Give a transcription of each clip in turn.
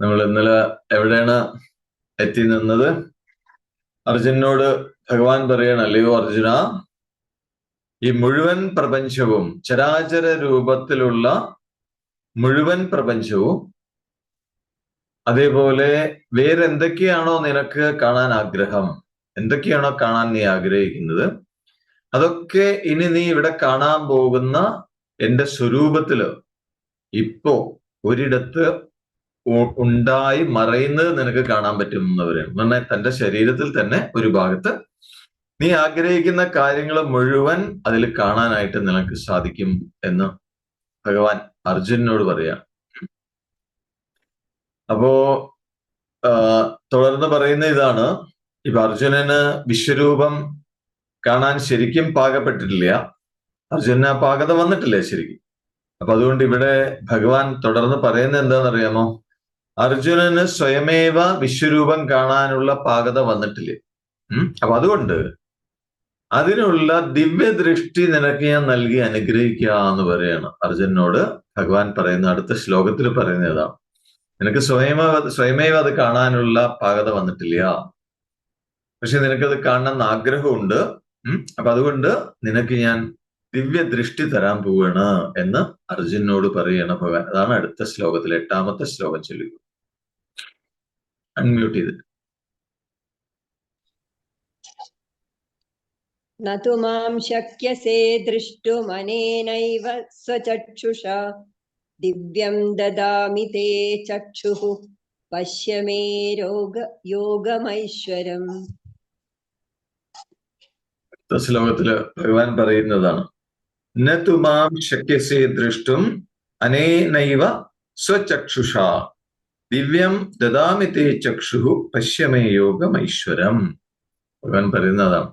നമ്മൾ ഇന്നലെ എവിടെയാണ് എത്തി നിന്നത്? അർജുനോട് ഭഗവാൻ പറയണം അല്ലയോ അർജുന ഈ മുഴുവൻ പ്രപഞ്ചവും ചരാചര രൂപത്തിലുള്ള മുഴുവൻ പ്രപഞ്ചവും അതേപോലെ വേറെന്തൊക്കെയാണോ നിനക്ക് കാണാൻ ആഗ്രഹം? എന്തൊക്കെയാണോ കാണാൻ നീ ആഗ്രഹിക്കുന്നത്? അതൊക്കെ ഇനി നീ ഇവിടെ കാണാൻ പോകുന്ന എന്റെ സ്വരൂപത്തിൽ ഇപ്പോ ഒരിടത്ത് ഉണ്ടായി മറയുന്നത് നിനക്ക് കാണാൻ പറ്റും എന്ന് പറയും പറഞ്ഞാൽ തന്റെ ശരീരത്തിൽ തന്നെ ഒരു ഭാഗത്ത് നീ ആഗ്രഹിക്കുന്ന കാര്യങ്ങൾ മുഴുവൻ അതിൽ കാണാനായിട്ട് നിനക്ക് സാധിക്കും എന്ന് ഭഗവാൻ അർജുനനോട് പറയാം. അപ്പോ തുടർന്ന് പറയുന്ന ഇതാണ്. ഇപ്പൊ അർജുനന് വിശ്വരൂപം കാണാൻ ശരിക്കും പാകപ്പെട്ടിട്ടില്ല. അർജുനന് ആ പാകത വന്നിട്ടില്ല ശരിക്കും? അപ്പൊ അതുകൊണ്ട് ഇവിടെ ഭഗവാൻ തുടർന്ന് പറയുന്നത് എന്താണെന്നറിയാമോ? അർജുനന് സ്വയമേവ വിശ്വരൂപം കാണാനുള്ള പാകത വന്നിട്ടില്ല? അപ്പൊ അതുകൊണ്ട് അതിനുള്ള ദിവ്യദൃഷ്ടി നിനക്ക് ഞാൻ നൽകി അനുഗ്രഹിക്കുക എന്ന് പറയാണ് അർജുനോട് ഭഗവാൻ പറയുന്ന അടുത്ത ശ്ലോകത്തിൽ പറയുന്ന ഇതാണ് നിനക്ക് സ്വയമേവ സ്വയമേവ അത് കാണാനുള്ള പാകത വന്നിട്ടില്ല. പക്ഷെ നിനക്കത് കാണണമെന്ന് ആഗ്രഹമുണ്ട്. അപ്പൊ അതുകൊണ്ട് നിനക്ക് ഞാൻ ദിവ്യ ദൃഷ്ടി തരാൻ പോവാണ് എന്ന് അർജുനോട് പറയണ ഭഗവാൻ. അതാണ് അടുത്ത ശ്ലോകത്തിൽ എട്ടാമത്തെ ശ്ലോകം ചൊല്ലുക. അൺമ്യൂട്ട് ചെയ്ത്. നതു മാം ശക്യസേ ദൃഷ്ടുമനേനൈവ സ്വചക്ഷുഷ. ദിവ്യം ദദാമി തേ ചക്ഷുഹു പശ്യ രോഗ യോഗമൈശ്വരം. ശ്ലോകത്തിൽ ഭഗവാൻ പറയുന്നതാണ്. നതു മാം ശക്യസേ ദൃഷ്ടും അനേനൈവ സ്വചക്ഷുഷ. ദിവ്യം ദദാമി തേ ചക്ഷു പശ്യമേ യോഗമൈശ്വരം. ഭഗവാൻ പറയുന്നതാണ്.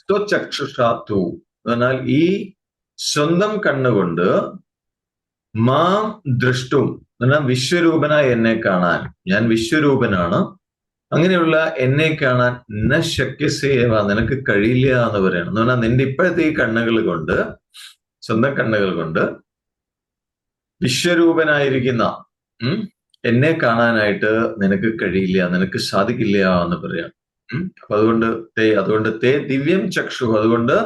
സ്വചക്ഷുഷാത്തു എന്നാൽ ഈ സ്വന്തം കണ്ണുകൊണ്ട് മാം ദൃഷ്ടും. എന്നാൽ വിശ്വരൂപനായ എന്നെ കാണാൻ. ഞാൻ വിശ്വരൂപനാണ്. അങ്ങനെയുള്ള എന്നെ കാണാൻ ന ശക്യസേവ നിനക്ക് കഴിയില്ല എന്ന് പറയണം. എന്ന് പറഞ്ഞാൽ നിന്റെ ഇപ്പോഴത്തെ ഈ കണ്ണുകൾ കൊണ്ട് സ്വന്തം കണ്ണുകൾ കൊണ്ട് വിശ്വരൂപനായിരിക്കുന്ന എന്നെ കാണാനായിട്ട് നിനക്ക് കഴിയില്ല നിനക്ക് സാധിക്കില്ല എന്ന് പറയാം. അപ്പൊ അതുകൊണ്ട് തേ അതുകൊണ്ട് തേ ദിവ്യം ചക്ഷു അതുകൊണ്ട്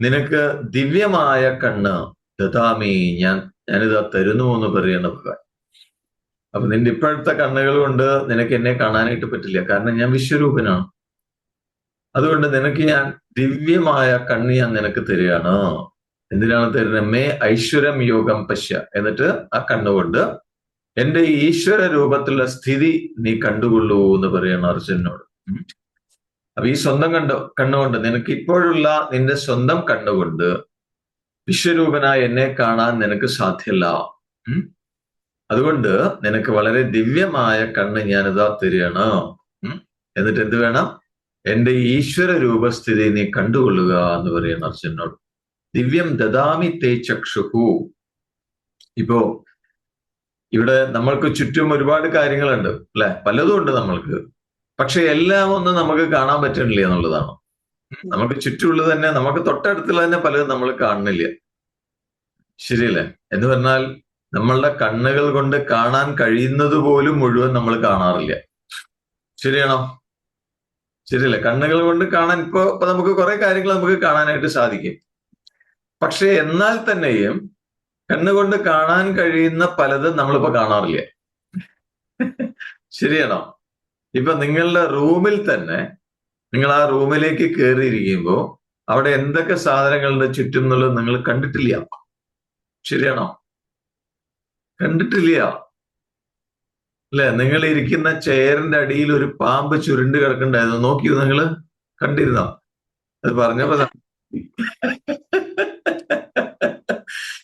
നിനക്ക് ദിവ്യമായ കണ്ണ് ദതാമി ഞാൻ ഞാനിതാ തരുന്നു എന്ന് പറയുന്ന ഭഗവാൻ. അപ്പൊ നിന്റെ ഇപ്പോഴത്തെ കണ്ണുകൾ കൊണ്ട് നിനക്ക് എന്നെ കാണാനായിട്ട് പറ്റില്ല. കാരണം ഞാൻ വിശ്വരൂപനാണ്. അതുകൊണ്ട് നിനക്ക് ഞാൻ ദിവ്യമായ കണ്ണ് ഞാൻ നിനക്ക് തരികയാണ്. എന്തിനാണ് തരുന്നത് മേ ഐശ്വരം യോഗം പശ്യ. എന്നിട്ട് ആ കണ്ണുകൊണ്ട് എന്റെ ഈശ്വര രൂപത്തിലുള്ള സ്ഥിതി നീ കണ്ടുകൊള്ളൂ എന്ന് പറയണം അർജുനോട്. അപ്പൊ ഈ സ്വന്തം കണ്ടു കണ്ണുകൊണ്ട് നിനക്ക് ഇപ്പോഴുള്ള നിന്റെ സ്വന്തം കണ്ണുകൊണ്ട് വിശ്വരൂപനായ എന്നെ കാണാൻ നിനക്ക് സാധ്യല്ല. അതുകൊണ്ട് നിനക്ക് വളരെ ദിവ്യമായ കണ്ണ് ഞാനിതാ തരികയാണ്. എന്നിട്ട് എന്ത് വേണം? എന്റെ ഈശ്വര രൂപസ്ഥിതി നീ കണ്ടുകൊള്ളുക എന്ന് പറയുന്ന അർജുനോട് ദിവ്യം ദദാമി തേ ചക്ഷുഹു. ഇപ്പോ ഇവിടെ നമ്മൾക്ക് ചുറ്റും ഒരുപാട് കാര്യങ്ങളുണ്ട് അല്ലെ? പലതും ഉണ്ട് നമ്മൾക്ക്. പക്ഷെ എല്ലാം ഒന്നും നമുക്ക് കാണാൻ പറ്റണില്ല എന്നുള്ളതാണ്. നമുക്ക് ചുറ്റുമുള്ളത് തന്നെ നമുക്ക് തൊട്ടടുത്തുള്ള തന്നെ പലതും നമ്മൾ കാണുന്നില്ല. ശരിയല്ലേ? എന്ന് പറഞ്ഞാൽ നമ്മളുടെ കണ്ണുകൾ കൊണ്ട് കാണാൻ കഴിയുന്നത് പോലും മുഴുവൻ നമ്മൾ കാണാറില്ല. ശരിയാണോ? ശരിയല്ലേ? കണ്ണുകൾ കൊണ്ട് കാണാൻ ഇപ്പൊ ഇപ്പൊ നമുക്ക് കുറെ കാര്യങ്ങൾ നമുക്ക് കാണാനായിട്ട് സാധിക്കും. പക്ഷെ എന്നാൽ തന്നെയും കണ്ണുകൊണ്ട് കാണാൻ കഴിയുന്ന പലതും നമ്മളിപ്പോ കാണാറില്ല? ശരിയാണോ? ഇപ്പൊ നിങ്ങളുടെ റൂമിൽ തന്നെ നിങ്ങൾ ആ റൂമിലേക്ക് കയറിയിരിക്കുമ്പോ അവിടെ എന്തൊക്കെ സാധനങ്ങളുടെ ചുറ്റും എന്നുള്ളത് നിങ്ങൾ കണ്ടിട്ടില്ല. ശരിയാണോ? കണ്ടിട്ടില്ല. അല്ലെ? നിങ്ങൾ ഇരിക്കുന്ന ചെയറിന്റെ അടിയിൽ ഒരു പാമ്പ് ചുരുണ്ട് കിടക്കണ്ടായിരുന്നു. നോക്കിയോ നിങ്ങൾ? കണ്ടിരുന്നോ? അത് പറഞ്ഞപ്പോ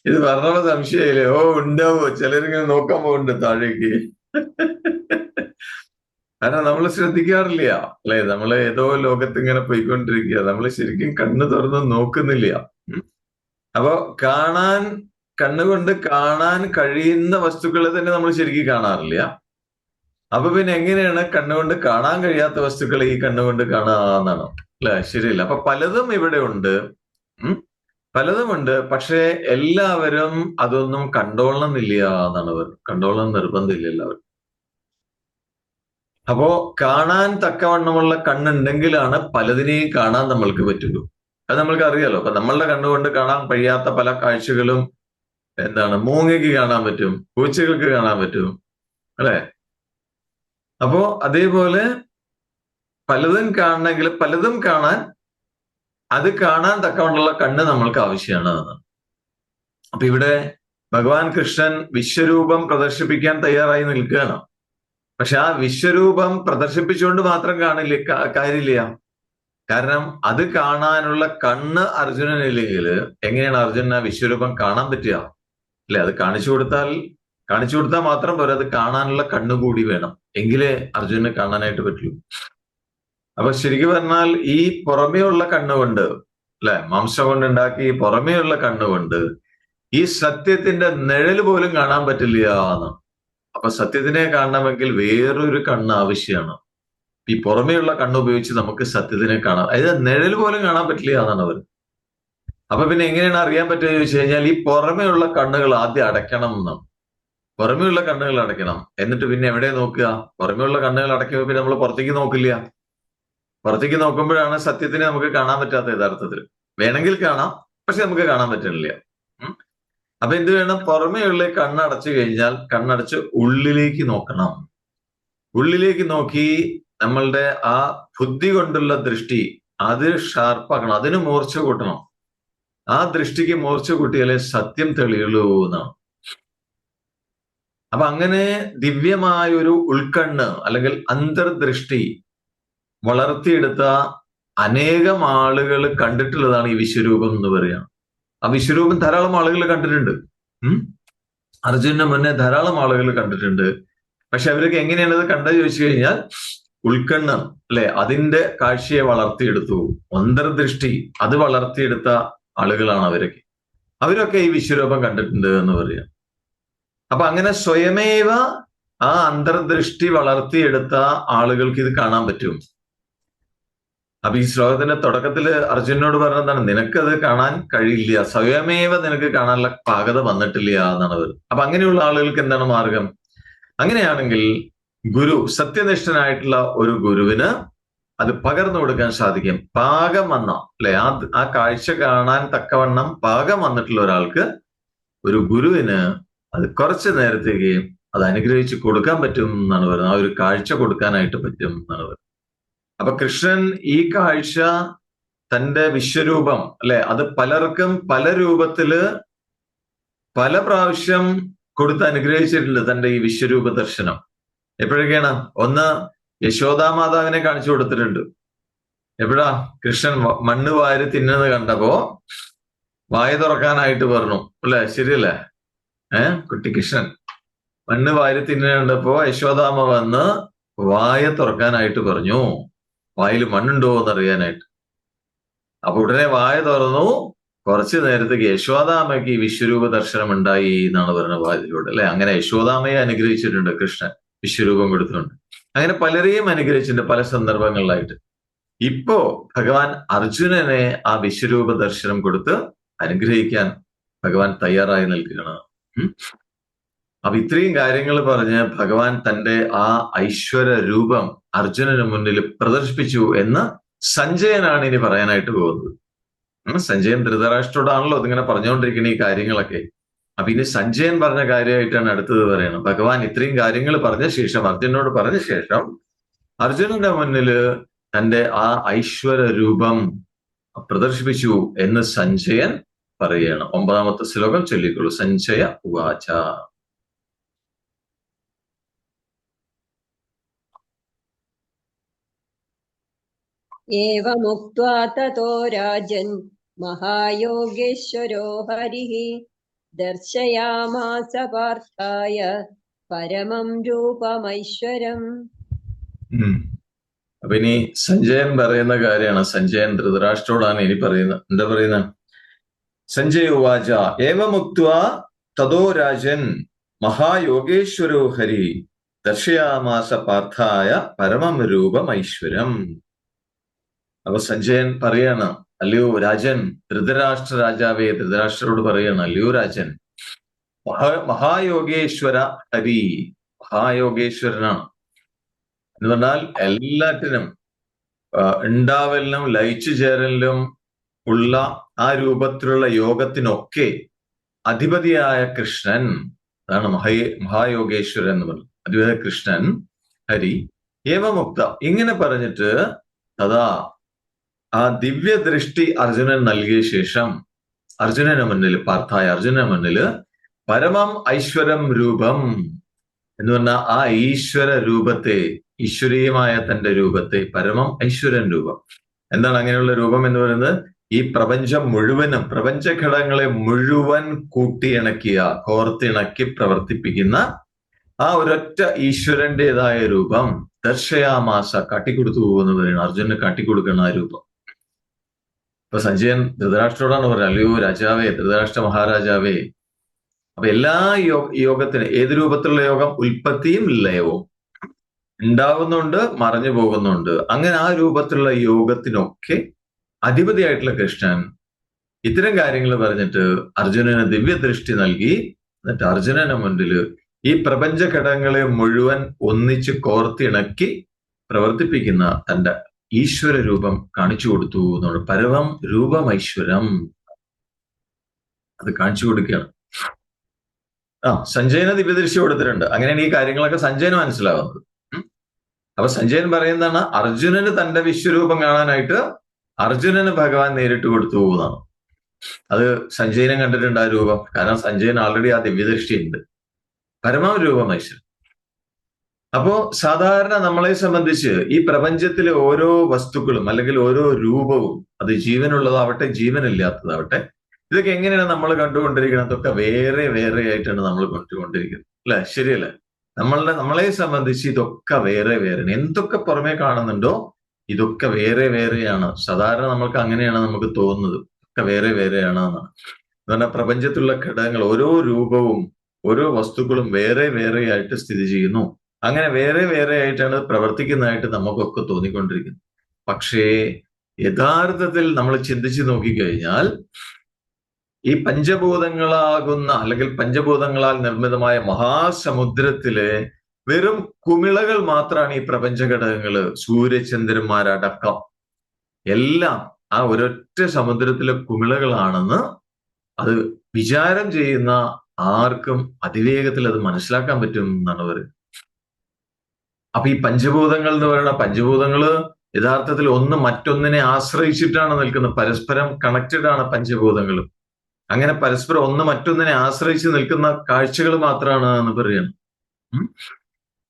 ഇത് പറഞ്ഞപ്പോ സംശയമില്ലേ? ഓ ഉണ്ടാവോ ചിലരിങ്ങനെ നോക്കാൻ പോകുന്നുണ്ട് താഴേക്ക്. കാരണം നമ്മൾ ശ്രദ്ധിക്കാറില്ല. അല്ലെ? നമ്മൾ ഏതോ ലോകത്ത് ഇങ്ങനെ പോയിക്കൊണ്ടിരിക്കുക. നമ്മൾ ശരിക്കും കണ്ണ് തുറന്ന് നോക്കുന്നില്ല. അപ്പോ കാണാൻ കണ്ണുകൊണ്ട് കാണാൻ കഴിയുന്ന വസ്തുക്കളെ തന്നെ നമ്മൾ ശരിക്കും കാണാറില്ല. അപ്പൊ പിന്നെ എങ്ങനെയാണ് കണ്ണുകൊണ്ട് കാണാൻ കഴിയാത്ത വസ്തുക്കളെ ഈ കണ്ണുകൊണ്ട് കാണാന്നാണ്? അല്ലെ? ശരിയല്ല. അപ്പൊ പലതും ഇവിടെ ഉണ്ട്. ഉം. പലതുമുണ്ട്. പക്ഷേ എല്ലാവരും അതൊന്നും കണ്ടോളണമെന്നില്ല എന്നാണ് അവർ. കണ്ടോളണം നിർബന്ധമില്ല എല്ലാവരും. അപ്പോ കാണാൻ തക്കവണ്ണമുള്ള കണ്ണുണ്ടെങ്കിലാണ് പലതിനെയും കാണാൻ നമ്മൾക്ക് പറ്റുള്ളൂ. അത് നമ്മൾക്ക് അറിയാലോ. അപ്പൊ നമ്മളുടെ കണ്ണുകൊണ്ട് കാണാൻ കഴിയാത്ത പല കാഴ്ചകളും എന്താണ്? മൂങ്ങയ്ക്ക് കാണാൻ പറ്റും. പൂച്ചകൾക്ക് കാണാൻ പറ്റും. അല്ലെ? അപ്പോ അതേപോലെ പലതും കാണണമെങ്കിൽ പലതും കാണാൻ അത് കാണാൻ തക്കവണ്ണമുള്ള കണ്ണ് നമ്മൾക്ക് ആവശ്യമാണ് അതെന്ന് അപ്പൊ ഇവിടെ ഭഗവാൻ കൃഷ്ണൻ വിശ്വരൂപം പ്രദർശിപ്പിക്കാൻ തയ്യാറായി നിൽക്കുകയാണ്. പക്ഷെ ആ വിശ്വരൂപം പ്രദർശിപ്പിച്ചുകൊണ്ട് മാത്രം കാണില്ല കാര്യമില്ല. കാരണം അത് കാണാനുള്ള കണ്ണ് അർജുനനില്ലെങ്കിൽ എങ്ങനെയാണ് അർജുനൻ ആ വിശ്വരൂപം കാണാൻ പറ്റുക? അല്ലെ? അത് കാണിച്ചു കൊടുത്താൽ കാണിച്ചു കൊടുത്താൽ മാത്രം പോരാ അത് കാണാനുള്ള കണ്ണുകൂടി വേണം. എങ്കിലേ അർജുനന് കാണാനായിട്ട് പറ്റുള്ളൂ അപ്പൊ ശരിക്കും പറഞ്ഞാൽ ഈ പുറമേയുള്ള കണ്ണുകൊണ്ട് അല്ലെ? മാംസം കൊണ്ട് ഉണ്ടാക്കി ഈ പുറമേയുള്ള കണ്ണുകൊണ്ട് ഈ സത്യത്തിന്റെ നിഴൽ പോലും കാണാൻ പറ്റില്ല എന്നാണ് അപ്പൊ സത്യത്തിനെ കാണണമെങ്കിൽ വേറൊരു കണ്ണ് ആവശ്യമാണ്. ഈ പുറമേയുള്ള കണ്ണ് ഉപയോഗിച്ച് നമുക്ക് സത്യത്തിനെ കാണാം. അതായത് നിഴൽ പോലും കാണാൻ പറ്റില്ല എന്നാണ് അവർ. അപ്പൊ പിന്നെ എങ്ങനെയാണ് അറിയാൻ പറ്റുക ചോദിച്ചു കഴിഞ്ഞാൽ ഈ പുറമേയുള്ള കണ്ണുകൾ ആദ്യം അടയ്ക്കണം എന്നാണ് പുറമേയുള്ള കണ്ണുകൾ അടയ്ക്കണം. എന്നിട്ട് പിന്നെ എവിടെ നോക്കുക? പുറമേയുള്ള കണ്ണുകൾ അടയ്ക്കുമ്പോൾ പിന്നെ നമ്മൾ പുറത്തേക്ക് നോക്കില്ല. പുറത്തേക്ക് നോക്കുമ്പോഴാണ് സത്യത്തിനെ നമുക്ക് കാണാൻ പറ്റാത്ത യഥാർത്ഥത്തിൽ. വേണമെങ്കിൽ കാണാം പക്ഷെ നമുക്ക് കാണാൻ പറ്റുന്നില്ല. ഉം. അപ്പൊ എന്ത് വേണം? പുറമേയുള്ള കണ്ണടച്ചു കഴിഞ്ഞാൽ കണ്ണടച്ച് ഉള്ളിലേക്ക് നോക്കണം. ഉള്ളിലേക്ക് നോക്കി നമ്മളുടെ ആ ബുദ്ധി കൊണ്ടുള്ള ദൃഷ്ടി അത് ഷാർപ്പാക്കണം. അതിന് മൂർച്ച കൂട്ടണം. ആ ദൃഷ്ടിക്ക് മൂർച്ച കൂട്ടിയാലേ സത്യം തെളിയുള്ളൂ എന്നാണ്. അപ്പൊ അങ്ങനെ ദിവ്യമായൊരു ഉൾക്കണ്ണ് അല്ലെങ്കിൽ അന്തർദൃഷ്ടി വളർത്തിയെടുത്ത അനേകം ആളുകൾ കണ്ടിട്ടുള്ളതാണ് ഈ വിശ്വരൂപം എന്ന് പറയാം. ആ വിശ്വരൂപം ധാരാളം ആളുകൾ കണ്ടിട്ടുണ്ട്. ഉം? അർജുനന് മുന്നേ ധാരാളം ആളുകൾ കണ്ടിട്ടുണ്ട്. പക്ഷെ അവരൊക്കെ എങ്ങനെയാണ് കണ്ടത് ചോദിച്ചു കഴിഞ്ഞാൽ ഉൾക്കണ്ണ് അല്ലെ? അതിന്റെ കാഴ്ചയെ വളർത്തിയെടുത്തു. അന്തർദൃഷ്ടി അത് വളർത്തിയെടുത്ത ആളുകളാണ് അവരൊക്കെ. അവരൊക്കെ ഈ വിശ്വരൂപം കണ്ടിട്ടുണ്ട് എന്ന് പറയാം. അപ്പൊ അങ്ങനെ സ്വയമേവ ആ അന്തർദൃഷ്ടി വളർത്തിയെടുത്ത ആളുകൾക്ക് ഇത് കാണാൻ പറ്റും. അപ്പൊ ഈ ശ്ലോകത്തിന്റെ തുടക്കത്തിൽ അർജുനോട് പറഞ്ഞതാണ് നിനക്കത് കാണാൻ കഴിയില്ല. സ്വയമേവ നിനക്ക് കാണാനുള്ള പാകത വന്നിട്ടില്ല എന്നാണ് അവർ അപ്പൊ അങ്ങനെയുള്ള ആളുകൾക്ക് എന്താണ് മാർഗം? അങ്ങനെയാണെങ്കിൽ ഗുരു സത്യനിഷ്ഠനായിട്ടുള്ള ഒരു ഗുരുവിന് അത് പകർന്നു കൊടുക്കാൻ സാധിക്കും. പാകം വന്ന അല്ലെ? ആ ആ കാഴ്ച കാണാൻ തക്കവണ്ണം പാകം വന്നിട്ടുള്ള ഒരാൾക്ക് ഒരു ഗുരുവിന് അത് കുറച്ച് നേരത്തേക്ക് അത് അനുഗ്രഹിച്ച് കൊടുക്കാൻ പറ്റും എന്നാണ് പറയുന്നത്. ആ ഒരു കാഴ്ച കൊടുക്കാനായിട്ട് പറ്റും എന്നാണ് പറയുന്നത്. അപ്പൊ കൃഷ്ണൻ ഈ കാഴ്ച തന്റെ വിശ്വരൂപം അല്ലെ? അത് പലർക്കും പല രൂപത്തിൽ പല പ്രാവശ്യം കൊടുത്ത് അനുഗ്രഹിച്ചിട്ടുണ്ട് തന്റെ ഈ വിശ്വരൂപ ദർശനം. എപ്പോഴൊക്കെയാണ്? ഒന്ന് യശോദാ മാതാവിനെ കാണിച്ചു കൊടുത്തിട്ടുണ്ട്. എപ്പോഴാ? കൃഷ്ണൻ മണ്ണ് വാരി തിന്നുന്നത് കണ്ടപ്പോ വായ തുറക്കാനായിട്ട് പറഞ്ഞു. അല്ലെ? ശരിയല്ലേ? ഏ? കുട്ടി കൃഷ്ണൻ. മണ്ണ് വാരി തിന്നുന്നത് കണ്ടപ്പോ യശോദാമ വന്ന് വായ തുറക്കാനായിട്ട് പറഞ്ഞു. വായിൽ മണ്ണുണ്ടോ എന്നറിയാനായിട്ട്. അപ്പൊ ഉടനെ വായ തുറന്നു. കുറച്ചു നേരത്തേക്ക് യശോദാമയ്ക്ക് വിശ്വരൂപ ദർശനം ഉണ്ടായി എന്നാണ് പറയുന്നത് വായതിലൂടെ അല്ലെ? അങ്ങനെ യശോദാമയെ അനുഗ്രഹിച്ചിട്ടുണ്ട് കൃഷ്ണൻ വിശ്വരൂപം കൊടുത്തുകൊണ്ട്. അങ്ങനെ പലരെയും അനുഗ്രഹിച്ചിട്ടുണ്ട് പല സന്ദർഭങ്ങളിലായിട്ട്. ഇപ്പോ ഭഗവാൻ അർജുനനെ ആ വിശ്വരൂപ ദർശനം കൊടുത്ത് അനുഗ്രഹിക്കാൻ ഭഗവാൻ തയ്യാറായി നിൽക്കുകയാണ്. അപ്പൊ ഇത്രയും കാര്യങ്ങൾ പറഞ്ഞ് ഭഗവാൻ തന്റെ ആ ഐശ്വര്യ രൂപം അർജുനന് മുന്നിൽ പ്രദർശിപ്പിച്ചു എന്ന് സഞ്ജയനാണ് ഇനി പറയാനായിട്ട് പോകുന്നത്. സഞ്ജയൻ ധൃതരാഷ്ട്രോടാണല്ലോ അതിങ്ങനെ പറഞ്ഞുകൊണ്ടിരിക്കുന്ന ഈ കാര്യങ്ങളൊക്കെ. അപ്പൊ ഇനി സഞ്ജയൻ പറഞ്ഞ കാര്യമായിട്ടാണ് അടുത്തത് പറയുന്നത്. ഭഗവാൻ ഇത്രയും കാര്യങ്ങൾ പറഞ്ഞ ശേഷം അർജുനോട് പറഞ്ഞ ശേഷം അർജുനന്റെ മുന്നിൽ തന്റെ ആ ഐശ്വര്യ രൂപം പ്രദർശിപ്പിച്ചു എന്ന് സഞ്ജയൻ പറയുകയാണ്. ഒമ്പതാമത്തെ ശ്ലോകം ചൊല്ലിക്കൊള്ളു. സഞ്ജയ ഉവാച. एवमुक्त्वा ततो राजन् महायोगेश्वरो हरिः दर्शयामास पार्थाय परमं रूपमैश्वरम् ഉം. അപ്പൊ ഇനി സഞ്ജയൻ പറയുന്ന കാര്യമാണ് സഞ്ജയൻ ധൃതരാഷ്ട്രോടാണ് ഇനി പറയുന്നത് എന്താ പറയുന്നത് സഞ്ജയ ഉവാച ഏവമുക്ത തതോ രാജൻ മഹായോഗേശ്വരോ ഹരി ദർശയാമാസ പാർത്ഥായ പരമം രൂപം ഐശ്വരം അപ്പൊ സഞ്ജയൻ പറയാണ് അല്ലയോ രാജൻ ധൃതരാഷ്ട്ര രാജാവേ ധൃതരാഷ്ട്രോട് പറയാണ് അല്ലയോ രാജൻ മഹാ മഹായോഗേശ്വര ഹരി മഹായോഗേശ്വരനാണ്. എന്ന് പറഞ്ഞാൽ എല്ലാറ്റിനും ഉണ്ടാവലിനും ലയിച്ചു ചേരലിനും ഉള്ള ആ രൂപത്തിലുള്ള യോഗത്തിനൊക്കെ അധിപതിയായ കൃഷ്ണൻ അതാണ് മഹ മഹായോഗേശ്വരൻ എന്ന് പറയുന്നത് അധിപതി കൃഷ്ണൻ ഹരി ഏവമുക്ത. ഇങ്ങനെ പറഞ്ഞിട്ട് തഥാ ആ ദിവ്യദൃഷ്ടി അർജുനൻ നൽകിയ ശേഷം അർജുനന് മുന്നിൽ പാർത്ഥായ അർജുനന് മുന്നിൽ പരമം ഐശ്വരം രൂപം എന്ന് പറഞ്ഞാൽ ആ ഈശ്വര രൂപത്തെ ഈശ്വരീയമായ തന്റെ രൂപത്തെ പരമം ഐശ്വരൻ രൂപം. എന്താണ് അങ്ങനെയുള്ള രൂപം എന്ന് പറയുന്നത്? ഈ പ്രപഞ്ചം മുഴുവനും പ്രപഞ്ചഘടകങ്ങളെ മുഴുവൻ കൂട്ടിയിണക്കിയ കോർത്തിണക്കി പ്രവർത്തിപ്പിക്കുന്ന ആ ഒരൊറ്റ ഈശ്വരന്റേതായ രൂപം ദർശയാമാസ കാട്ടിക്കൊടുത്തു പോകുന്നതിനാണ് അർജുനന് കാട്ടിക്കൊടുക്കുന്ന ആ രൂപം. ഇപ്പൊ സഞ്ജയൻ ധൃതരാഷ്ട്രോടാണ് പറഞ്ഞത്. അല്ലയോ രാജാവേ ധൃതരാഷ്ട്ര മഹാരാജാവേ. അപ്പൊ എല്ലാ യോ യോഗത്തിന് ഏത് രൂപത്തിലുള്ള യോഗം? ഉൽപ്പത്തിയും ലയവും. ഉണ്ടാവുന്നുണ്ട് മറഞ്ഞു പോകുന്നുണ്ട്. അങ്ങനെ ആ രൂപത്തിലുള്ള യോഗത്തിനൊക്കെ അധിപതിയായിട്ടുള്ള കൃഷ്ണൻ ഇത്തരം കാര്യങ്ങൾ പറഞ്ഞിട്ട് അർജുനന് ദിവ്യദൃഷ്ടി നൽകി. എന്നിട്ട് അർജുനന് മുൻപിൽ ഈ പ്രപഞ്ച ഘടകങ്ങളെ മുഴുവൻ ഒന്നിച്ച് കോർത്തിണക്കി പ്രവർത്തിപ്പിക്കുന്ന തന്റെ ഈശ്വര രൂപം കാണിച്ചു കൊടുത്തു എന്നുള്ളത് പരവം രൂപം രൂപമൈശ്വരം. അത് കാണിച്ചു കൊടുക്കുകയാണ്. ആ സഞ്ജയന ദിവ്യദൃശ്യം കൊടുത്തിട്ടുണ്ട്. അങ്ങനെയാണ് ഈ കാര്യങ്ങളൊക്കെ സഞ്ജയന് മനസ്സിലാവുന്നത്. അപ്പൊ സഞ്ജയൻ പറയുന്നതാണ് അർജുനന് തന്റെ വിശ്വരൂപം കാണാനായിട്ട് അർജുനന് ഭഗവാൻ നേരിട്ട് കൊടുത്തു എന്നാണ്. അത് സഞ്ജയനെ കണ്ടിട്ടുണ്ട് ആ രൂപം. കാരണം സഞ്ജയൻ ആൾറെഡി ആ ദിവ്യദൃഷ്ടി ഉണ്ട് പരമം രൂപം ഐശ്വര്യം അപ്പോ സാധാരണ നമ്മളെ സംബന്ധിച്ച് ഈ പ്രപഞ്ചത്തിലെ ഓരോ വസ്തുക്കളും അല്ലെങ്കിൽ ഓരോ രൂപവും അത് ജീവനുള്ളതാവട്ടെ ജീവനില്ലാത്തതാവട്ടെ ഇതൊക്കെ എങ്ങനെയാണ് നമ്മൾ കണ്ടുകൊണ്ടിരിക്കുന്നത്? അതൊക്കെ വേറെ വേറെ ആയിട്ടാണ് നമ്മൾ കണ്ടുകൊണ്ടിരിക്കുന്നത്. അല്ലെ? ശരിയല്ലേ? നമ്മളുടെ നമ്മളെ സംബന്ധിച്ച് ഇതൊക്കെ വേറെ വേറെ എന്തൊക്കെ പുറമേ കാണുന്നുണ്ടോ ഇതൊക്കെ വേറെ വേറെയാണ്. സാധാരണ നമ്മൾക്ക് അങ്ങനെയാണ് നമുക്ക് തോന്നുന്നത്. ഒക്കെ വേറെ വേറെയാണ് എന്നാണ്. എന്ന് പറഞ്ഞാൽ പ്രപഞ്ചത്തിലുള്ള ഘടകങ്ങൾ ഓരോ രൂപവും ഓരോ വസ്തുക്കളും വേറെ വേറെ ആയിട്ട് സ്ഥിതി ചെയ്യുന്നു. അങ്ങനെ വേറെ വേറെ ആയിട്ടാണ് പ്രവർത്തിക്കുന്നതായിട്ട് നമുക്കൊക്കെ തോന്നിക്കൊണ്ടിരിക്കുന്നത്. പക്ഷേ യഥാർത്ഥത്തിൽ നമ്മൾ ചിന്തിച്ചു നോക്കിക്കഴിഞ്ഞാൽ ഈ പഞ്ചഭൂതങ്ങളാകുന്ന അല്ലെങ്കിൽ പഞ്ചഭൂതങ്ങളാൽ നിർമ്മിതമായ മഹാസമുദ്രത്തിലെ വെറും കുമിളകൾ മാത്രമാണ് ഈ പ്രപഞ്ച ഘടകങ്ങൾ സൂര്യചന്ദ്രന്മാരടക്കം. എല്ലാം ആ ഒരൊറ്റ സമുദ്രത്തിലെ കുമിളകളാണെന്ന് അത് വിചാരം ചെയ്യുന്ന ആർക്കും അതിവേഗത്തിൽ അത് മനസ്സിലാക്കാൻ പറ്റും എന്നാണ് പറയുന്നത് അപ്പൊ ഈ പഞ്ചഭൂതങ്ങൾ എന്ന് പറയുന്ന പഞ്ചഭൂതങ്ങൾ യഥാർത്ഥത്തിൽ ഒന്ന് മറ്റൊന്നിനെ ആശ്രയിച്ചിട്ടാണ് നിൽക്കുന്നത്. പരസ്പരം കണക്റ്റഡ് ആണ് പഞ്ചഭൂതങ്ങൾ. അങ്ങനെ പരസ്പരം ഒന്ന് മറ്റൊന്നിനെ ആശ്രയിച്ച് നിൽക്കുന്ന കാഴ്ചകൾ മാത്രമാണ് എന്ന് പറയുന്നത്.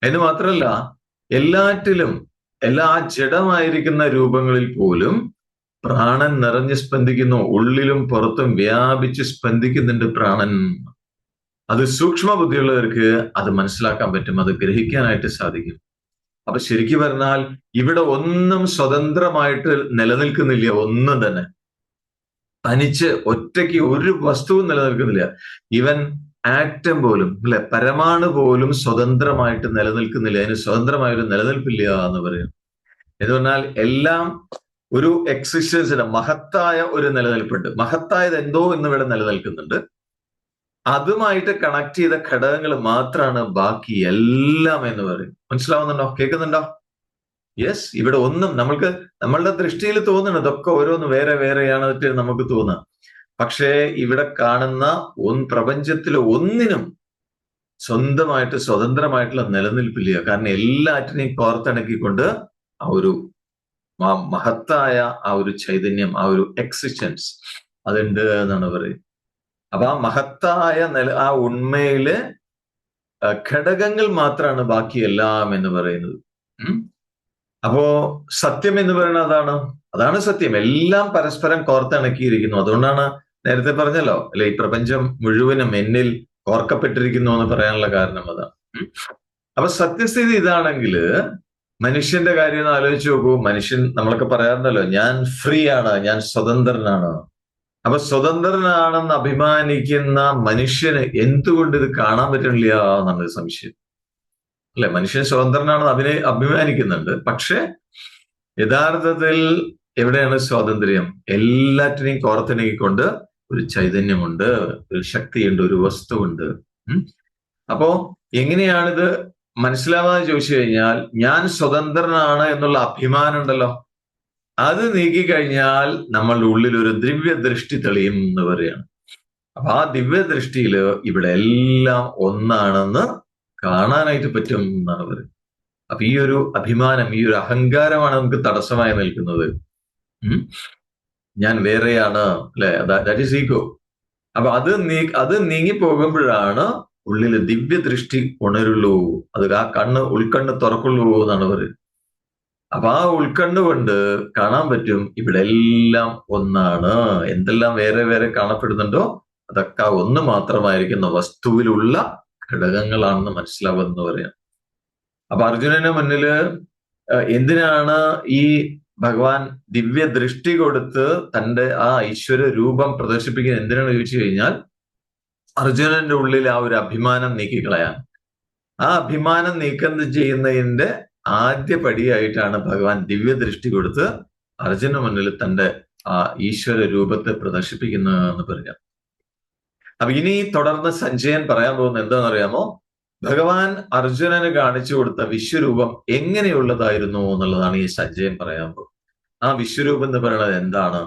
എന്ന് മാത്രമല്ല എല്ലാറ്റിലും എല്ലാ ജഡമായിരിക്കുന്ന രൂപങ്ങളിൽ പോലും പ്രാണൻ നിറഞ്ഞ് സ്പന്ദിക്കുന്നു. ഉള്ളിലും പുറത്തും വ്യാപിച്ച് സ്പന്ദിക്കുന്നുണ്ട് പ്രാണൻ. അത് സൂക്ഷ്മ ബുദ്ധിയുള്ളവർക്ക് അത് മനസ്സിലാക്കാൻ പറ്റും അത് ഗ്രഹിക്കാനായിട്ട് സാധിക്കും. അപ്പൊ ശരിക്കു പറഞ്ഞാൽ ഇവിടെ ഒന്നും സ്വതന്ത്രമായിട്ട് നിലനിൽക്കുന്നില്ല ഒന്നും തന്നെ. തനിച്ച് ഒറ്റയ്ക്ക് ഒരു വസ്തുവും നിലനിൽക്കുന്നില്ല. ഇവൻ ആറ്റം പോലും അല്ലെ പരമാണു പോലും സ്വതന്ത്രമായിട്ട് നിലനിൽക്കുന്നില്ല. അതിന് സ്വതന്ത്രമായ ഒരു നിലനിൽപ്പില്ല എന്ന് പറയും എന്ന് പറഞ്ഞാൽ എല്ലാം ഒരു എക്സിസ്റ്റൻസിന്റെ മഹത്തായ ഒരു നിലനിൽപ്പുണ്ട്. മഹത്തായത് എന്തോ എന്നിവിടെ നിലനിൽക്കുന്നുണ്ട്. അതുമായിട്ട് കണക്ട് ചെയ്ത ഘടകങ്ങൾ മാത്രമാണ് ബാക്കി എല്ലാം എന്ന് പറയും മനസ്സിലാവുന്നുണ്ടോ? കേൾക്കുന്നുണ്ടോ? യെസ് ഇവിടെ ഒന്നും നമ്മൾക്ക് നമ്മളുടെ ദൃഷ്ടിയിൽ തോന്നുന്നു ഇതൊക്കെ ഓരോന്ന് വേറെ വേറെയാണ് നമുക്ക് തോന്നുക. പക്ഷേ ഇവിടെ കാണുന്ന ഒന്ന് പ്രപഞ്ചത്തിലെ ഒന്നിനും സ്വന്തമായിട്ട് സ്വതന്ത്രമായിട്ടുള്ള നിലനിൽപ്പില്ല. കാരണം എല്ലാറ്റിനെയും കോർത്തിണക്കിക്കൊണ്ട് ആ ഒരു മഹത്തായ ആ ഒരു ചൈതന്യം ആ ഒരു എക്സിസ്റ്റൻസ് അതുണ്ട് എന്നാണ് പറയുന്നത്. അപ്പൊ ആ മഹത്തായ നില ആ ഉണ്മയിൽ ഘടകങ്ങൾ മാത്രമാണ് ബാക്കി എല്ലാം എന്ന് പറയുന്നത്. അപ്പോ സത്യം എന്ന് പറയുന്നത് അതാണ്. അതാണ് സത്യം. എല്ലാം പരസ്പരം കോർത്തിണക്കിയിരിക്കുന്നു. അതുകൊണ്ടാണ് നേരത്തെ പറഞ്ഞല്ലോ അല്ലെ ഈ പ്രപഞ്ചം മുഴുവനും എന്നിൽ കോർക്കപ്പെട്ടിരിക്കുന്നു എന്ന് പറയാനുള്ള കാരണം അതാണ്. അപ്പൊ സത്യസ്ഥിതി ഇതാണെങ്കിൽ മനുഷ്യന്റെ കാര്യം ഒന്ന് ആലോചിച്ച് നോക്കൂ. മനുഷ്യൻ നമ്മളൊക്കെ പറയാറുണ്ടല്ലോ ഞാൻ ഫ്രീ ആണ് ഞാൻ സ്വതന്ത്രനാണ്. അപ്പൊ സ്വതന്ത്രനാണെന്ന് അഭിമാനിക്കുന്ന മനുഷ്യന് എന്തുകൊണ്ട് ഇത് കാണാൻ പറ്റുന്നില്ല എന്നാണ് സംശയം. അല്ലെ? മനുഷ്യൻ സ്വതന്ത്രനാണെന്ന് അഭിനയ അഭിമാനിക്കുന്നുണ്ട്. പക്ഷെ യഥാർത്ഥത്തിൽ എവിടെയാണ് സ്വാതന്ത്ര്യം? എല്ലാറ്റിനെയും കോർത്തിണക്കിക്കൊണ്ട് ഒരു ചൈതന്യമുണ്ട് ഒരു ശക്തിയുണ്ട് ഒരു വസ്തുവുണ്ട്. അപ്പോ എങ്ങനെയാണിത് മനസ്സിലാവാതെ ചോദിച്ചു കഴിഞ്ഞാൽ ഞാൻ സ്വതന്ത്രനാണ് എന്നുള്ള അഭിമാനം ഉണ്ടല്ലോ. അത് നീക്കിക്കഴിഞ്ഞാൽ നമ്മളുടെ ഉള്ളിൽ ഒരു ദിവ്യ ദൃഷ്ടി തെളിയും എന്ന് പറയാണ് അപ്പൊ ആ ദിവ്യ ദൃഷ്ടിയിൽ ഇവിടെ എല്ലാം ഒന്നാണെന്ന് കാണാനായിട്ട് പറ്റും എന്നാണ് പറയുന്നത്. അപ്പൊ ഈ ഒരു അഭിമാനം ഈ ഒരു അഹങ്കാരമാണ് നമുക്ക് തടസ്സമായി നിൽക്കുന്നത്. ഞാൻ വേറെയാണ് അല്ലെ? ദാറ്റ് ഈസ് ഈഗോ അപ്പൊ അത് നീ അത് നീങ്ങി പോകുമ്പോഴാണ് ഉള്ളിൽ ദിവ്യ ദൃഷ്ടി ഉണരുള്ളൂ. അത് ആ കണ്ണ് ഉൾക്കണ്ണ് തുറക്കുള്ളൂ എന്നാണ് പറയുന്നത്. അപ്പൊ ആ ഉൾക്കണ്ണു കൊണ്ട് കാണാൻ പറ്റും ഇവിടെ എല്ലാം ഒന്നാണ്. എന്തെല്ലാം വേറെ വേറെ കാണപ്പെടുന്നുണ്ടോ? അതൊക്കെ ഒന്ന് മാത്രമായിരിക്കുന്ന വസ്തുവിലുള്ള ഘടകങ്ങളാണെന്ന് മനസ്സിലാവുമെന്ന് പറയാം. അപ്പൊ അർജുനന് മുന്നിൽ എന്തിനാണ് ഈ ഭഗവാൻ ദിവ്യ ദൃഷ്ടി കൊടുത്ത് തന്റെ ആ ഐശ്വര്യ രൂപം പ്രദർശിപ്പിക്കുന്നത് എന്തിനാണ് ചോദിച്ചു കഴിഞ്ഞാൽ അർജുനന്റെ ഉള്ളിൽ ആ ഒരു അഭിമാനം നീക്കിക്കളയാൻ ആ അഭിമാനം നീക്കം ചെയ്യുന്നതിന്റെ ആദ്യ പടിയായിട്ടാണ് ഭഗവാൻ ദിവ്യദൃഷ്ടി കൊടുത്ത് അർജുന മുന്നിൽ തന്റെ ആ ഈശ്വര രൂപത്തെ പ്രദർശിപ്പിക്കുന്നത് എന്ന് പറഞ്ഞു അപ്പൊ ഇനി തുടർന്ന് സഞ്ജയൻ പറയാൻ പോകുന്നത് എന്താണെന്നറിയാമോ? ഭഗവാൻ അർജുനന് കാണിച്ചു കൊടുത്ത വിശ്വരൂപം എങ്ങനെയുള്ളതായിരുന്നു എന്നുള്ളതാണ് ഈ സഞ്ജയൻ പറയാൻ പോകുന്നത്. ആ വിശ്വരൂപം എന്ന് പറയുന്നത് എന്താണ്?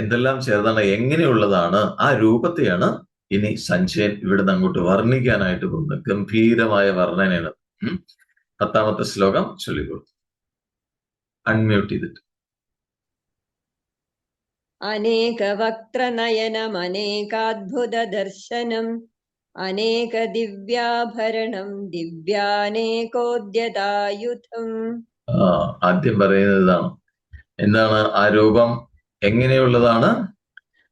എന്തെല്ലാം ചേർന്നാണ്? എങ്ങനെയുള്ളതാണ്? ആ രൂപത്തെയാണ് ഇനി സഞ്ജയൻ ഇവിടുന്ന് അങ്ങോട്ട് വർണിക്കാനായിട്ട് പോകുന്നത്. ഗംഭീരമായ വർണനയാണ്. പത്താമത്തെ ശ്ലോകം ചൊല്ലിക്കൊടുത്തു. അൺമ്യൂട്ട് ചെയ്തിട്ട്. ദർശനം അനേക ദിവ്യാഭരണം ദിവ്യാനേകോദ്യതായുധം. ആദ്യം പറയുന്നത് ഇതാണ്. എന്താണ് ആ രൂപം? എങ്ങനെയുള്ളതാണ്?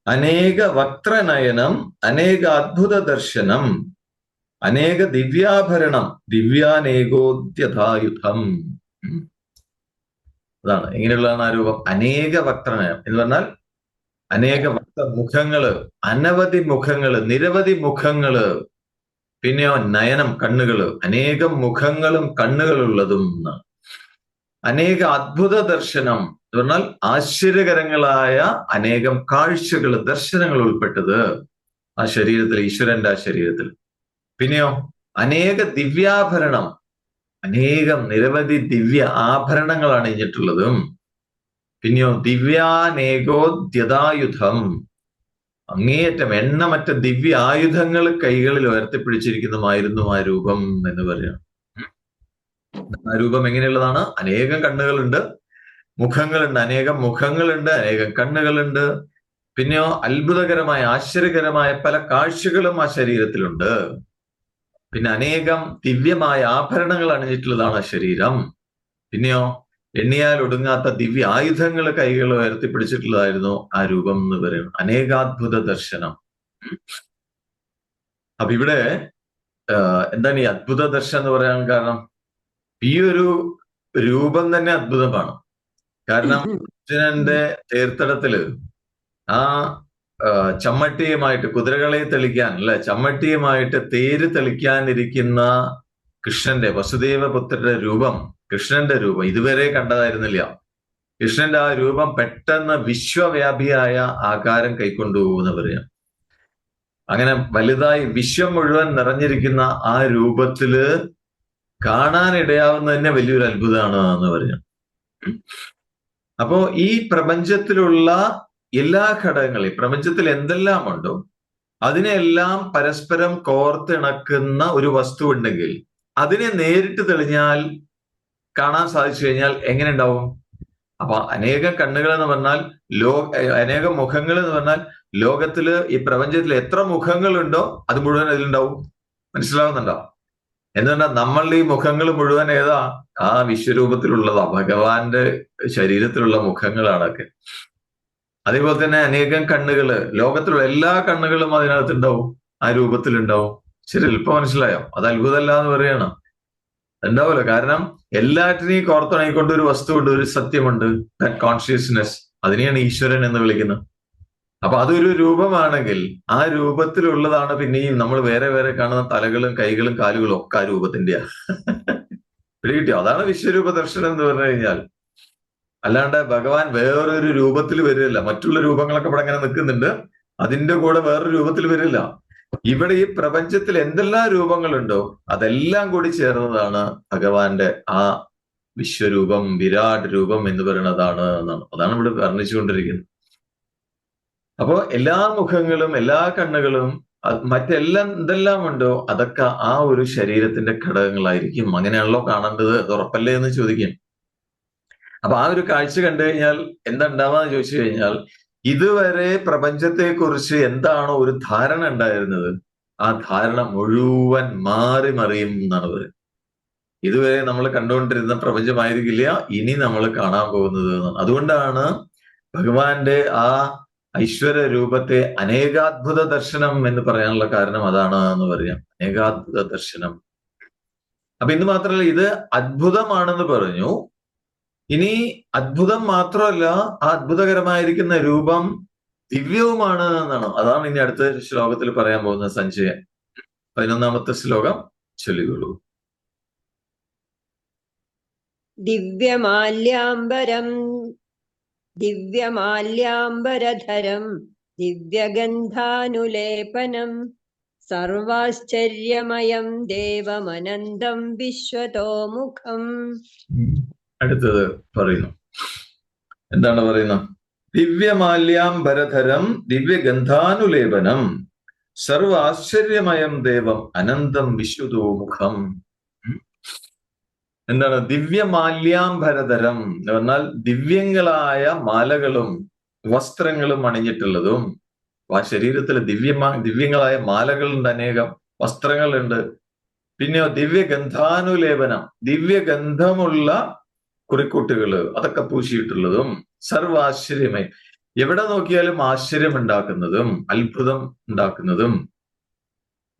അനേക വക്രനയനം അനേക അത്ഭുത ദർശനം അനേക ദിവ്യാഭരണം ദിവ്യാനേകോദ്യതായുധം ഉം. അതാണ്. ഇങ്ങനെയുള്ളതാണ് ആ രൂപം. അനേക വക്രനയം. എന്ന് പറഞ്ഞാൽ അനേക വക്ത മുഖങ്ങൾ അനവധി മുഖങ്ങൾ നിരവധി മുഖങ്ങൾ പിന്നെയോ നയനം കണ്ണുകൾ. അനേകം മുഖങ്ങളും കണ്ണുകളുള്ളതും അനേക അത്ഭുത ദർശനം എന്ന് പറഞ്ഞാൽ ആശ്ചര്യകരങ്ങളായ അനേകം കാഴ്ചകൾ ദർശനങ്ങൾ ഉൾപ്പെട്ടത് ആ ശരീരത്തിൽ ഈശ്വരന്റെ ആ ശരീരത്തിൽ. പിന്നെയോ? അനേക ദിവ്യാഭരണം അനേകം നിരവധി ദിവ്യ ആഭരണങ്ങൾ അണിഞ്ഞിട്ടുള്ളതും പിന്നെയോ? ദിവ്യാനേകോദ്യതായുധം. അങ്ങേയറ്റം എണ്ണമറ്റ ദിവ്യ ആയുധങ്ങൾ കൈകളിൽ ഉയർത്തിപ്പിടിച്ചിരിക്കുന്നതുമായിരുന്നു ആ രൂപം എന്ന് പറയാം. ആ രൂപം എങ്ങനെയുള്ളതാണ്? അനേകം കണ്ണുകളുണ്ട് മുഖങ്ങളുണ്ട് അനേകം മുഖങ്ങളുണ്ട് അനേകം കണ്ണുകളുണ്ട്. പിന്നെയോ? അത്ഭുതകരമായ ആശ്ചര്യകരമായ പല കാഴ്ചകളും ആ ശരീരത്തിലുണ്ട്. പിന്നെ അനേകം ദിവ്യമായ ആഭരണങ്ങൾ അണിഞ്ഞിട്ടുള്ളതാണ് ശരീരം. പിന്നെയോ എണ്ണിയാൽ ഒടുങ്ങാത്ത ദിവ്യ ആയുധങ്ങൾ കൈകൾ ഉയർത്തിപ്പിടിച്ചിട്ടുള്ളതായിരുന്നു ആ രൂപം എന്ന് പറയുന്നത്. അനേകാത്ഭുത ദർശനം. അപ്പൊ ഇവിടെ എന്താണ് ഈ അത്ഭുത ദർശനം എന്ന് പറയാൻ കാരണം? ഈ ഒരു രൂപം തന്നെ അത്ഭുതമാണ്. കാരണം അർജുനന്റെ തീർത്ഥടത്തിൽ ആ, ചമ്മട്ടിയുമായിട്ട് കുതിരകളെ തെളിക്കാൻ അല്ലെ? ചമ്മട്ടിയുമായിട്ട് തേര് തെളിക്കാനിരിക്കുന്ന കൃഷ്ണന്റെ വസുദേവപുത്രന്റെ രൂപം കൃഷ്ണന്റെ രൂപം ഇതുവരെ കണ്ടതായിരുന്നില്ല. കൃഷ്ണന്റെ ആ രൂപം പെട്ടെന്ന് വിശ്വവ്യാപിയായ ആകാരം കൈക്കൊണ്ടു എന്ന് പറയാം അങ്ങനെ വലുതായി വിശ്വം മുഴുവൻ നിറഞ്ഞിരിക്കുന്ന ആ രൂപത്തിൽ കാണാനിടയാവുന്ന തന്നെ വലിയൊരു അത്ഭുതമാണ് എന്ന് പറയാം അപ്പോ ഈ പ്രപഞ്ചത്തിലുള്ള എല്ലാ ഘടകങ്ങളും പ്രപഞ്ചത്തിൽ എന്തെല്ലാം ഉണ്ടോ അതിനെല്ലാം പരസ്പരം കോർത്തിണക്കുന്ന ഒരു വസ്തു ഉണ്ടെങ്കിൽ അതിനെ നേരിട്ട് തെളിഞ്ഞാൽ കാണാൻ സാധിച്ചു കഴിഞ്ഞാൽ എങ്ങനെ ഉണ്ടാവും? അപ്പൊ അനേകം കണ്ണുകൾ എന്ന് പറഞ്ഞാൽ ലോ അനേകം മുഖങ്ങൾ എന്ന് പറഞ്ഞാൽ ലോകത്തിൽ ഈ പ്രപഞ്ചത്തിൽ എത്ര മുഖങ്ങളുണ്ടോ അത് മുഴുവൻ അതിലുണ്ടാവും. മനസ്സിലാവുന്നുണ്ടോ? എന്തുകൊണ്ടാ നമ്മളുടെ ഈ മുഖങ്ങൾ മുഴുവൻ ഏതാ? ആ വിശ്വരൂപത്തിലുള്ളതാ ഭഗവാന്റെ ശരീരത്തിലുള്ള മുഖങ്ങളാണൊക്കെ അതേപോലെ തന്നെ അനേകം കണ്ണുകൾ. ലോകത്തിലുള്ള എല്ലാ കണ്ണുകളും അതിനകത്തുണ്ടാവും. ആ രൂപത്തിലുണ്ടാവും. ശരി ഇപ്പൊ മനസ്സിലായോ? അത് അത്ഭുതമല്ല എന്ന് പറയണം. ഉണ്ടാവില്ല കാരണം എല്ലാറ്റിനെയും കോർത്തിണങ്ങിക്കൊണ്ട് ഒരു വസ്തു ഉണ്ട് ഒരു സത്യമുണ്ട് ദാറ്റ് കോൺഷ്യസ്നെസ് അതിനെയാണ് ഈശ്വരൻ എന്ന് വിളിക്കുന്നത്. അപ്പൊ അതൊരു രൂപമാണെങ്കിൽ ആ രൂപത്തിലുള്ളതാണ് പിന്നെയും നമ്മൾ വേറെ വേറെ കാണുന്ന തലകളും കൈകളും കാലുകളും ഒക്കെ ആ രൂപത്തിന്റെയാ. പിടികിട്ടിയോ? അതാണ് വിശ്വരൂപ ദർശനം എന്ന് പറഞ്ഞു കഴിഞ്ഞാൽ. അല്ലാണ്ട് ഭഗവാൻ വേറൊരു രൂപത്തിൽ വരില്ല. മറ്റുള്ള രൂപങ്ങളൊക്കെ ഇവിടെ ഇങ്ങനെ നിൽക്കുന്നുണ്ട്. അതിന്റെ കൂടെ വേറൊരു രൂപത്തിൽ വരില്ല. ഇവിടെ ഈ പ്രപഞ്ചത്തിൽ എന്തെല്ലാം രൂപങ്ങളുണ്ടോ അതെല്ലാം കൂടി ചേർന്നതാണ് ഭഗവാന്റെ ആ വിശ്വരൂപം വിരാട് രൂപം എന്ന് പറയുന്നതാണ് എന്നാണ്. അതാണ് ഇവിടെ വർണിച്ചുകൊണ്ടിരിക്കുന്നത്. അപ്പോ എല്ലാ മുഖങ്ങളും എല്ലാ കണ്ണുകളും മറ്റെല്ലാം എന്തെല്ലാം ഉണ്ടോ അതൊക്കെ ആ ഒരു ശരീരത്തിന്റെ ഘടകങ്ങളായിരിക്കും. അങ്ങനെയാണല്ലോ കാണേണ്ടത് ഉറപ്പല്ലേ എന്ന് ചോദിക്കും അപ്പൊ ആ ഒരു കാഴ്ച കണ്ടു കഴിഞ്ഞാൽ എന്താ ഉണ്ടാവാന്ന് ചോദിച്ചു കഴിഞ്ഞാൽ ഇതുവരെ പ്രപഞ്ചത്തെക്കുറിച്ച് എന്താണോ ഒരു ധാരണ ഉണ്ടായിരുന്നത് ആ ധാരണ മുഴുവൻ മാറി മറിയും എന്നാണ് പറയുന്നത് ഇതുവരെ നമ്മൾ കണ്ടുകൊണ്ടിരുന്ന പ്രപഞ്ചമായിരിക്കില്ല ഇനി നമ്മൾ കാണാൻ പോകുന്നത് അതുകൊണ്ടാണ് ഭഗവാന്റെ ആ ഐശ്വര്യ രൂപത്തെ അനേകാത്ഭുത ദർശനം എന്ന് പറയാനുള്ള കാരണം അതാണ് എന്ന് പറയാം. അനേകാത്ഭുത ദർശനം. അപ്പൊ ഇന്ന് മാത്രമല്ല ഇത് അത്ഭുതമാണെന്ന് പറഞ്ഞു. ഇനി അത്ഭുതം മാത്രമല്ല ആ അത്ഭുതകരമായിരിക്കുന്ന രൂപം ദിവ്യവുമാണ് എന്നാണ്. അതാണ് ഇനി അടുത്ത ശ്ലോകത്തിൽ പറയാൻ പോകുന്ന സഞ്ജയൻ പതിനൊന്നാമത്തെ ശ്ലോകം ചൊല്ലിക്കൊള്ളൂ. ദിവ്യമാല്യാംബരം ദിവ്യമാല്യാംബരധരം ദിവ്യഗന്ധാനുലേപനം സർവാശ്ചര്യമയം ദേവമനന്തം വിശ്വതോമുഖം. അടുത്തത് പറയുന്നു. എന്താണ് പറയുന്നത് ദിവ്യമാല്യാം ദിവ്യമാല്യാംബരധരം ദിവ്യഗന്ധാനുലേപനം. സർവ ആശ്ചര്യമയം ദേവം അനന്തം വിശ്വതോമുഖം. എന്താണ്? ദിവ്യമാല്യാംബരധരം എന്ന് പറഞ്ഞാൽ ദിവ്യങ്ങളായ മാലകളും വസ്ത്രങ്ങളും അണിഞ്ഞിട്ടുള്ളതും ആ ശരീരത്തിൽ ദിവ്യമാ ദിവ്യങ്ങളായ മാലകളുണ്ട് അനേകം വസ്ത്രങ്ങളുണ്ട്. പിന്നെയോ ദിവ്യഗന്ധാനുലേപനം. ദിവ്യഗന്ധമുള്ള കുറിക്കൂട്ടുകൾ അതൊക്കെ പൂശിയിട്ടുള്ളതും സർവാശ്ചര്യമായി എവിടെ നോക്കിയാലും ആശ്ചര്യം ഉണ്ടാക്കുന്നതും അത്ഭുതം ഉണ്ടാക്കുന്നതും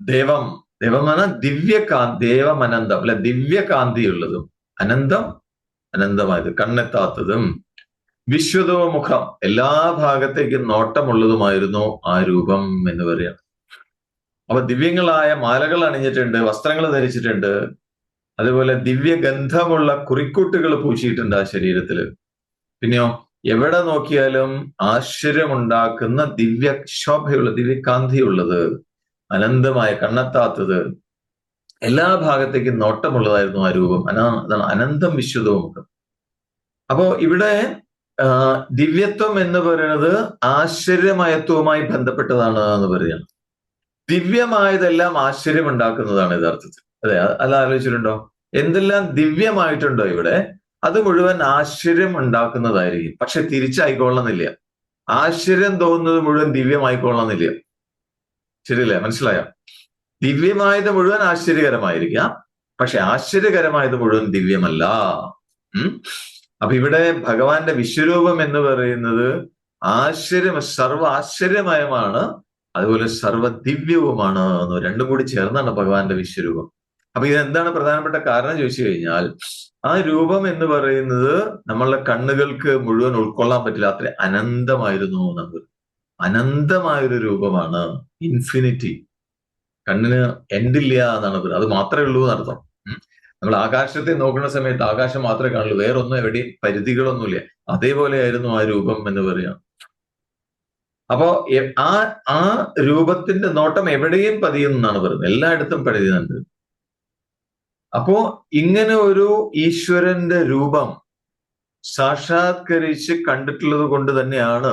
ദേവം ദേവമന എന്ന് പറഞ്ഞാൽ ദിവ്യകാന്തി ദേവമനന്തം അല്ലെ ദിവ്യകാന്തിയുള്ളതും അനന്തം അനന്തമായത് കണ്ണെത്താത്തതും വിശ്വതോ മുഖം എല്ലാ ഭാഗത്തേക്കും നോട്ടമുള്ളതുമായിരുന്നു ആ രൂപം എന്ന് പറയാം അപ്പൊ ദിവ്യങ്ങളായ മാലകൾ അണിഞ്ഞിട്ടുണ്ട് വസ്ത്രങ്ങൾ ധരിച്ചിട്ടുണ്ട് അതുപോലെ ദിവ്യഗന്ധമുള്ള കുറിക്കൂട്ടുകൾ പൂശിയിട്ടുണ്ട് ആ ശരീരത്തിൽ പിന്നെയോ എവിടെ നോക്കിയാലും ആശ്ചര്യമുണ്ടാക്കുന്ന ദിവ്യ ശോഭയുള്ള ദിവ്യകാന്തിയുള്ളത് അനന്തമായ കണ്ണെത്താത്തത് എല്ലാ ഭാഗത്തേക്കും നോട്ടമുള്ളതായിരുന്നു ആ രൂപം. അനാ അതാണ് അനന്തം വിശ്വതവും അപ്പോ ഇവിടെ ദിവ്യത്വം എന്ന് പറയുന്നത് ആശ്ചര്യമയത്വവുമായി ബന്ധപ്പെട്ടതാണ് എന്ന് പറയുകയാണ്. ദിവ്യമായതെല്ലാം ആശ്ചര്യമുണ്ടാക്കുന്നതാണ് യഥാർത്ഥത്തിൽ. അതെ അത് ആലോചിച്ചിട്ടുണ്ടോ? എന്തെല്ലാം ദിവ്യമായിട്ടുണ്ടോ ഇവിടെ അത് മുഴുവൻ ആശ്ചര്യം ഉണ്ടാക്കുന്നതായിരിക്കും. പക്ഷെ തിരിച്ചായിക്കൊള്ളണമെന്നില്ല ആശ്ചര്യം തോന്നുന്നത് മുഴുവൻ ദിവ്യമായിക്കൊള്ളണമെന്നില്ല ശരിയല്ലേ? മനസ്സിലായോ? ദിവ്യമായത് മുഴുവൻ ആശ്ചര്യകരമായിരിക്കാം. പക്ഷെ ആശ്ചര്യകരമായത് മുഴുവൻ ദിവ്യമല്ല. അപ്പൊ ഇവിടെ ഭഗവാന്റെ വിശ്വരൂപം എന്ന് പറയുന്നത് ആശ്ചര്യം സർവ ആശ്ചര്യമയമാണ്. അതുപോലെ സർവ ദിവ്യവുമാണ്. എന്ന് രണ്ടും കൂടി ചേർന്നാണ് ഭഗവാന്റെ വിശ്വരൂപം. അപ്പൊ ഇതെന്താണ് പ്രധാനപ്പെട്ട കാരണം ചോദിച്ചു കഴിഞ്ഞാൽ ആ രൂപം എന്ന് പറയുന്നത് നമ്മളുടെ കണ്ണുകൾക്ക് മുഴുവൻ ഉൾക്കൊള്ളാൻ പറ്റില്ല. അത്ര അനന്തമായിരുന്നു നമുക്ക് അനന്തമായൊരു രൂപമാണ് ഇൻഫിനിറ്റി കണ്ണിന് എൻഡില്ല എന്നാണ് അത്. മാത്രമേ ഉള്ളൂ എന്നർത്ഥം നമ്മൾ ആകാശത്തെ നോക്കുന്ന സമയത്ത് ആകാശം മാത്രമേ കാണുള്ളൂ. വേറൊന്നും എവിടെയും പരിധികളൊന്നുമില്ല. അതേപോലെയായിരുന്നു ആ രൂപം എന്ന് പറയാം. അപ്പോ ആ ആ രൂപത്തിന്റെ നോട്ടം എവിടെയും പതിയുന്നാണ് പറയുന്നത്. എല്ലായിടത്തും പതിയുന്നുണ്ട്. അപ്പോ ഇങ്ങനെ ഒരു ഈശ്വരന്റെ രൂപം സാക്ഷാത്കരിച്ച് കണ്ടിട്ടുള്ളത് കൊണ്ട് തന്നെയാണ്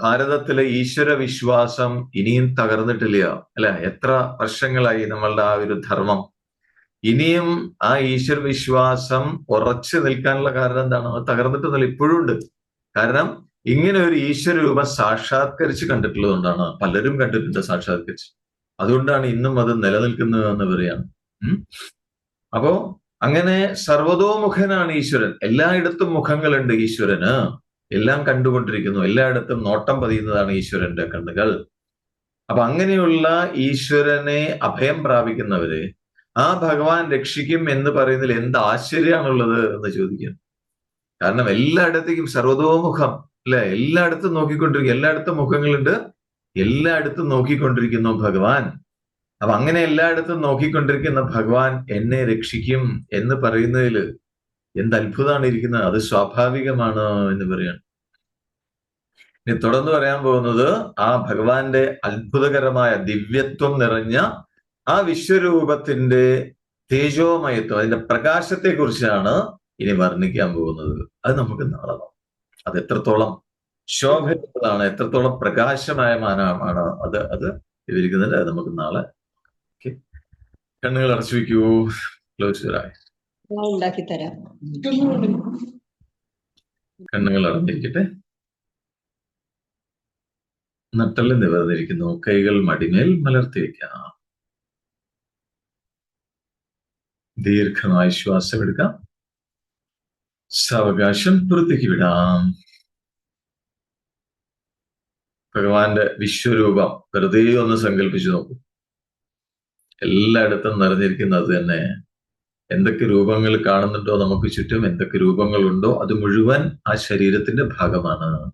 ഭാരതത്തിലെ ഈശ്വര വിശ്വാസം ഇനിയും തകർന്നിട്ടില്ല അല്ലെ? എത്ര വർഷങ്ങളായി നമ്മളുടെ ആ ഒരു ധർമ്മം. ഇനിയും ആ ഈശ്വര വിശ്വാസം ഉറച്ചു നിൽക്കാനുള്ള കാരണം എന്താണ്? അത് തകർന്നിട്ടൊന്നുമില്ല ഇപ്പോഴും ഉണ്ട്. കാരണം ഇങ്ങനെ ഒരു ഈശ്വര രൂപം സാക്ഷാത്കരിച്ച് കണ്ടിട്ടുള്ളത് കൊണ്ടാണ് പലരും കണ്ടിട്ടുണ്ട് സാക്ഷാത്കരിച്ച്. അതുകൊണ്ടാണ് ഇന്നും അത് നിലനിൽക്കുന്നത് എന്ന് പറയാണ് അപ്പോ അങ്ങനെ സർവതോമുഖനാണ് ഈശ്വരൻ. എല്ലായിടത്തും മുഖങ്ങളുണ്ട് ഈശ്വരന്. എല്ലാം കണ്ടുകൊണ്ടിരിക്കുന്നു. എല്ലായിടത്തും നോട്ടം പതിയുന്നതാണ് ഈശ്വരന്റെ കണ്ണുകൾ. അപ്പൊ അങ്ങനെയുള്ള ഈശ്വരനെ അഭയം പ്രാപിക്കുന്നവരെ ആ ഭഗവാൻ രക്ഷിക്കും എന്ന് പറയുന്നതിൽ എന്ത് ആശ്ചര്യമാണുള്ളത് എന്ന് ചോദിക്കുന്നു കാരണം എല്ലായിടത്തേക്കും സർവതോമുഖം അല്ലെ? എല്ലായിടത്തും നോക്കിക്കൊണ്ടിരിക്കും എല്ലായിടത്തും മുഖങ്ങളുണ്ട്. എല്ലായിടത്തും നോക്കിക്കൊണ്ടിരിക്കുന്നു ഭഗവാൻ. അപ്പൊ അങ്ങനെ എല്ലായിടത്തും നോക്കിക്കൊണ്ടിരിക്കുന്ന ഭഗവാൻ എന്നെ രക്ഷിക്കും എന്ന് പറയുന്നതിൽ എന്ത് അത്ഭുതമാണ് ഇരിക്കുന്നത്? അത് സ്വാഭാവികമാണ് എന്ന് പറയാണ്. ഇനി തുടർന്ന് പറയാൻ പോകുന്നത് ആ ഭഗവാന്റെ അത്ഭുതകരമായ ദിവ്യത്വം നിറഞ്ഞ ആ വിശ്വരൂപത്തിന്റെ തേജോമയത്വം അതിന്റെ പ്രകാശത്തെ കുറിച്ചാണ് ഇനി വർണിക്കാൻ പോകുന്നത്. അത് നമുക്ക് നാളെ അത് എത്രത്തോളം ശോഭയുള്ളതാണ് എത്രത്തോളം പ്രകാശമായ മാനമാണ് അത് അത് വിവരിക്കുന്നുണ്ട് അത് നമുക്ക് നാളെ ഓക്കെ. കണ്ണുകൾ അടച്ചു വയ്ക്കൂ. ക്ലോസ് യുവർ ഉണ്ടാക്കി തരാം. കണ്ണുകൾ അടഞ്ഞിരിക്കട്ടെ. നട്ടൽ നിവർന്നിരിക്കുന്നു. കൈകൾ മടിമേൽ മലർത്തി വയ്ക്കാം. ദീർഘമായി ശ്വാസം എടുക്കാം. സാവകാശം പുറത്തേക്ക് വിടാം. ഭഗവാന്റെ വിശ്വരൂപം വെറുതെ ഒന്ന് സങ്കല്പിച്ചു നോക്കൂ. എല്ലായിടത്തും നിറഞ്ഞിരിക്കുന്നത് അത് തന്നെ. എന്തൊക്കെ രൂപങ്ങൾ കാണുന്നുണ്ടോ നമുക്ക് ചുറ്റും എന്തൊക്കെ രൂപങ്ങളുണ്ടോ അത് മുഴുവൻ ആ ശരീരത്തിന്റെ ഭാഗമാണ്.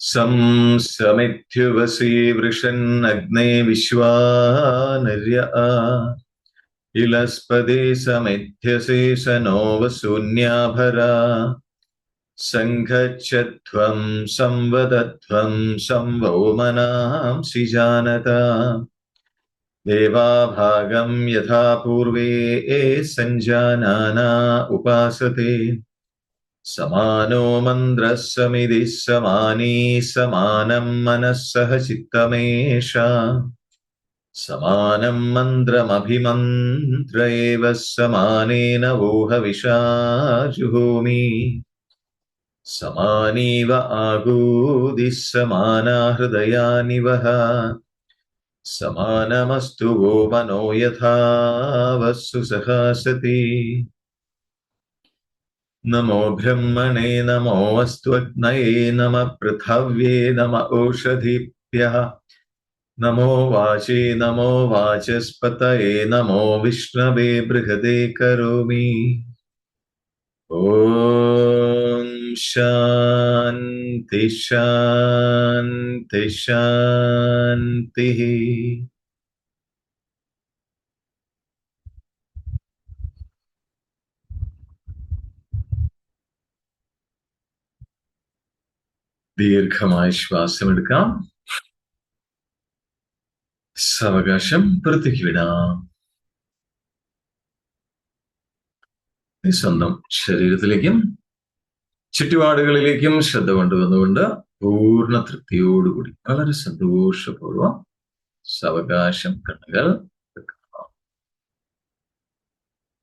संसमित्युवसीवृषन्नग्ने विश्वानर्य आ। इलस्पदे समिध्यसे सनो वसून्याभरा सङ्घच्छध्वं संवदध्वं संवौमनांसि जानता। देवाभागं यथा पूर्वे ए सञ्जानाना उपासते। समानो मन्द्रः समिधिः समानी समानम् मनःसह चित्तमेष। समानं मन्द्रमभिमन्त्र एव समानेन वोहविषाजुहोमि समानीव आगूदिः समाना हृदयानि वः समानमस्तु वो मनो यथा वस्सु सह नमो ब्रह्मणे, नमो अस्त्वग्नये नम पृथव्ये, नम ओषधिभ्यः नमो वाचे, नमो वाचस्पत नमो विष्णवे, बृहदे कौमी ओ शांति शांति शांति ദീർഘമായ ശ്വാസമെടുക്കാം. സാവകാശം പുറത്തേക്ക് വിടാം. സ്വന്തം ശരീരത്തിലേക്കും ചുറ്റുപാടുകളിലേക്കും ശ്രദ്ധ കൊണ്ടുവന്നുകൊണ്ട് പൂർണ തൃപ്തിയോടുകൂടി വളരെ സന്തോഷപൂർവം സാവകാശം കണ്ണുകൾ